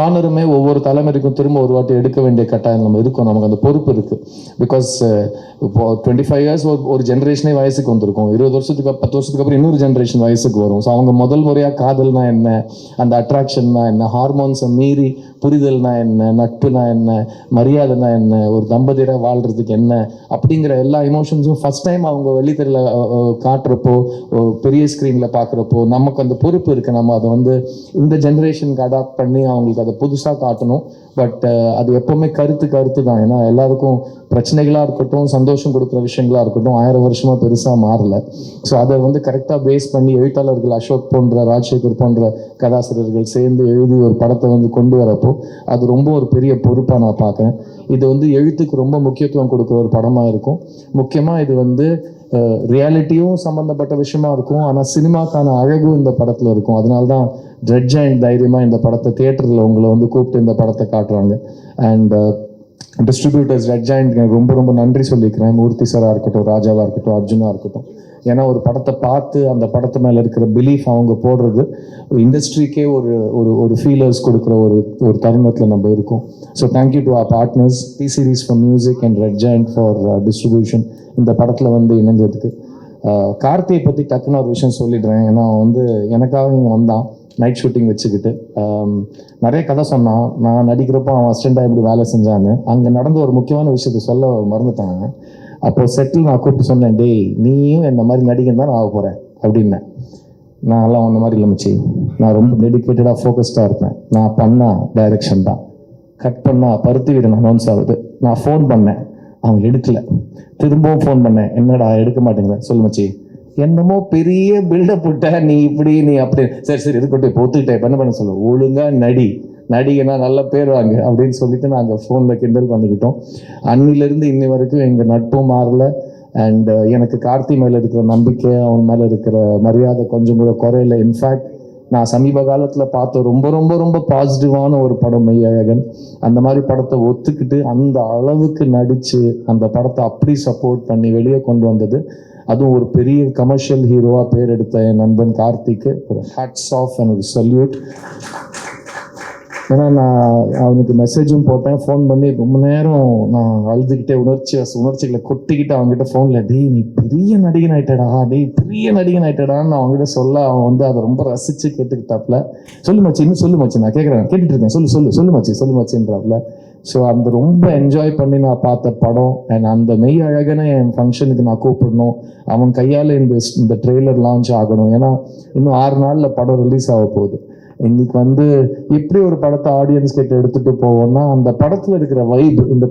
ஆனருமே ஒவ்வொரு தலைமுறைக்கும் திரும்ப ஒரு வாட்டி எடுக்க வேண்டிய கட்டாயம் நம்ம இருக்கும். நமக்கு அந்த பொறுப்பு இருக்கு. பிகாஸ் uh, இப்போ டுவெண்ட்டி ஃபைவ் இயர்ஸ் ஒரு ஒரு ஜென்ரேஷனே வயசுக்கு வந்திருக்கும். இருபது வருஷத்துக்கு பத்து வருஷத்துக்கு அப்புறம் இன்னொரு ஜென்ரேஷன் வயசுக்கு வரும். ஸோ அவங்க முதல் முறையாக காதல்னா என்ன? அந்த அட்ராக்ஷன்னா என்ன? ஹார்மோன்ஸை மீறி புரிதல்னா என்ன? நட்புனா என்ன? மரியாதைனா என்ன? ஒரு தம்பதியராக வாழ்கிறதுக்கு என்ன? அப்படிங்கிற எல்லா இமோஷன்ஸும் ஃபர்ஸ்ட் டைம் அவங்க வெளித்தரில் காட்டுறப்போ பெரிய ஸ்க்ரீனில் பார்க்குறப்போ நமக்கு அந்த பொறுப்பு இருக்குது நம்ம அதை வந்து இந்த ஜென்ரேஷனுக்கு அடாப்ட் பண்ணி அவங்களுக்கு அதை புதுசாக காட்டணும். பட் uh, அது எப்போவுமே கருத்து கருத்து தான். ஏன்னா எல்லாருக்கும் பிரச்சனைகளாக இருக்கட்டும் சந்தோஷம் கொடுக்குற விஷயங்களாக இருக்கட்டும் ஆயிரம் வருஷமாக பெருசாக மாறல. ஸோ அதை வந்து கரெக்டாக பேஸ் பண்ணி எழுத்தாளர்கள் அசோக் போன்ற ராஜசேகர் போன்ற கதாசிரியர்கள் சேர்ந்து எழுதி ஒரு படத்தை வந்து கொண்டு வரப்போ அது ரொம்ப ஒரு பெரிய பொறுப்பாக நான் பார்க்குறேன். இது வந்து எழுத்துக்கு ரொம்ப முக்கியத்துவம் கொடுக்குற ஒரு படமாக இருக்கும். முக்கியமாக இது வந்து ரியாலிட்டியும் சம்மந்தப்பட்ட விஷயமா இருக்கும். ஆனால் சினிமாக்கான அழகும் இந்த படத்தில் இருக்கும். அதனால தான் ட்ரெட் ஜாயின் தைரியமாக இந்த படத்தை தியேட்டரில் உங்களை வந்து கூப்பிட்டு இந்த படத்தை காட்டுறாங்க அண்ட் டிஸ்ட்ரிபியூட்டர்ஸ் ரெட் ஜாயிண்ட் ரொம்ப ரொம்ப நன்றி சொல்லிக்கிறேன். மூர்த்தி சாராக இருக்கட்டும் ராஜாவாக இருக்கட்டும் அர்ஜுனாக இருக்கட்டும். ஏன்னா ஒரு படத்தை பார்த்து அந்த படத்து மேலே இருக்கிற பிலீஃப் அவங்க போடுறது இண்டஸ்ட்ரிக்கே ஒரு ஒரு ஒரு ஃபீலர்ஸ் கொடுக்குற ஒரு ஒரு தருணத்தில் நம்ம இருக்கோம். So thank you to our partners T series for music and Red Giant for distribution இந்த படத்தில் வந்து இணைஞ்சதுக்கு. கார்த்தியை பற்றி டக்குன்னு ஒரு விஷயம் சொல்லிடுறேன். ஏன்னா வந்து எனக்காக இங்கே வந்தான் நைட் ஷூட்டிங் வச்சுக்கிட்டு. நிறைய கதை சொன்னான். நான் நடிக்கிறப்போ அவன் அசிஸ்டண்டாக எப்படி வேலை செஞ்சான்னு. அங்கே நடந்த ஒரு முக்கியமான விஷயத்த சொல்ல மறந்துட்டாங்க அப்போ செட்டில் நான் கூப்பிட்டு சொன்னேன் டேய் நீயும் இந்த மாதிரி நடிகன் தான் நான் ஆக போகிறேன் அப்படின்னேன். நான் எல்லாம் உன்ன மாதிரி இல்லைமிச்சி நான் ரொம்ப டெடிக்கேட்டடாக ஃபோக்கஸ்டாக இருப்பேன். நான் பண்ணா டைரக்ஷன் தான். கட் பண்ணா பருத்தி வீடு அனௌன்ஸ் ஆகுது. நான் ஃபோன் பண்ணேன். அவங்க எடுக்கல. திரும்பவும் ஃபோன் பண்ணேன். என்னடா எடுக்க மாட்டேங்கிற? சொல்லுமச்சி என்னமோ பெரிய பில்டப் விட்ட நீ இப்படி நீ அப்படி. சரி சரி இது கொண்டு போத்துக்கிட்டே என்ன பண்ண சொல்லு? ஒழுங்காக நடி. நடிகனா நல்ல பேர் வாங்க அப்படின்னு சொல்லிட்டு நாங்கள் ஃபோனில் கிண்டல் பண்ணிக்கிட்டோம். அன்னிலிருந்து இன்னி வரைக்கும் எங்கள் நட்பும் மாறல. அண்ட் uh, எனக்கு கார்த்தி மேலே இருக்கிற நம்பிக்கை அவன் மேலே இருக்கிற மரியாதை கொஞ்சம் கூட குறையல. இன்ஃபேக்ட் நான் சமீப காலத்தில் பார்த்த ரொம்ப ரொம்ப ரொம்ப பாசிட்டிவான ஒரு படம் மெய்யழகன். அந்த மாதிரி படத்தை ஒத்துக்கிட்டு அந்த அளவுக்கு நடித்து அந்த படத்தை அப்படி சப்போர்ட் பண்ணி வெளியே கொண்டு வந்தது. அதுவும் ஒரு பெரிய கமர்ஷியல் ஹீரோவாக பேர் எடுத்த என் நண்பன் கார்த்திக்கு. ஒரு ஹேட்ஸ் ஆஃப் அண்ட் ஒரு சல்யூட் ஏன்னா நான் அவனுக்கு மெசேஜும் போட்டேன் ஃபோன் பண்ணி ரொம்ப நேரம் நான் அழுதுகிட்டே உணர்ச்சி உணர்ச்சிகளை கொட்டிக்கிட்டு அவங்ககிட்ட ஃபோனில் டேய் நீ பெரிய நடிகன் ஆயிட்டடா டேய் பெரிய நடிகன் ஆயிட்டடான்னு நான் அவங்ககிட்ட சொல்ல அவன் வந்து அதை ரொம்ப ரசித்து கேட்டுக்கிட்டாப்ல. சொல்லு மச்சி இன்னும் சொல்லு மச்சி நான் கேட்குறேன் கேட்டுட்டு இருக்கேன் சொல்லு சொல்லு சொல்லு மச்சி சொல்லு மச்சின்றாப்ல. ஸோ அந்த ரொம்ப என்ஜாய் பண்ணி நான் பார்த்த படம் அண்ட் அந்த மெய் அழகனை என் ஃபங்க்ஷனுக்கு நான் கூப்பிடணும். அவன் கையால் இந்த இந்த ட்ரெய்லர் லான்ச் ஆகணும். ஏன்னா இன்னும் ஆறு நாளில் படம் ரிலீஸ் ஆக போகுது. இன்னைக்கு வந்து எப்படி ஒரு படத்தை ஆடியன்ஸ் கிட்ட எடுத்துட்டு போவோம்னா அந்த படத்துல இருக்கிற வைப் இந்த